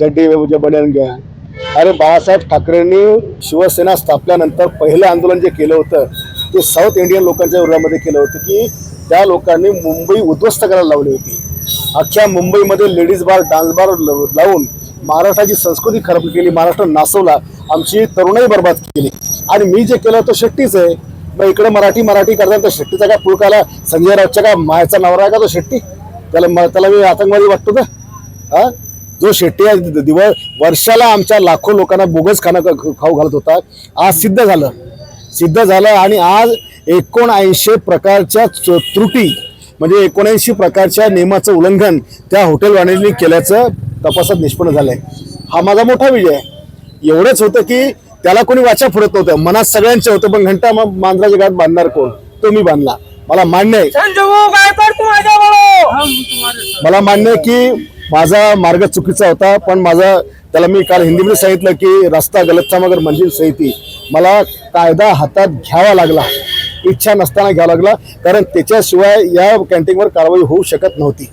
चड्डी बाबूच्या बन्यान घ्या अरे बाळासाहेब ठाकरेंनी शिवसेना स्थापल्यानंतर पहिलं आंदोलन जे केलं होतं ते साऊथ इंडियन लोकांच्या विरोधामध्ये केलं होतं की त्या लोकांनी मुंबई उद्ध्वस्त करायला लावली होती. अख्ख्या मुंबईमध्ये लेडीज बार डान्स बार लावून महाराष्ट्राची संस्कृती खराब केली महाराष्ट्र नासवला आमची तरुणाई बर्बाद केली. आणि मी जे केलं तो शेट्टीच आहे. मग इकडे मराठी मराठी करताना तर शेट्टीचा काय पुळकाला संजय राऊतच्या काय मायाचा नवरा आहे का तो शेट्टी? त्याला म- त्याला मी आतंकवादी वाटतो का? हा? जो शेट्टी आहे दिवस वर्षाला आमच्या लाखो लोकांना बोगस खाणं ख- खाऊ घालत होता. आज सिद्ध झालं. सिद्ध झालं आणि आज एकोणऐंशी प्रकारच्या च- त्रुटी म्हणजे एकोणऐंशी प्रकारच्या नियमाचं उल्लंघन त्या हॉटेलवाल्यांनी केल्याचं तपासात निष्पन्न झालंय. हा माझा मोठा विजय आहे. एवढंच होतं की त्याला कोणी वाचा फुरत नव्हतं. मनात सगळ्यांचे होतं पण घंटा मग मांजराच्या घरात बांधणार कोण? तो मी बांधला. मला मान्य आहे. मला मान्य आहे की माझा मार्ग चुकीचा होता पण माझा त्याला मी काल हिंदीमध्ये सांगितलं की रस्ता गलतचा मगर मंजिल सही मला कायदा हातात घ्यावा लागला. इच्छा नसताना घ्यावा लागला कारण त्याच्याशिवाय या कॅन्टीनवर कारवाई होऊ शकत नव्हती.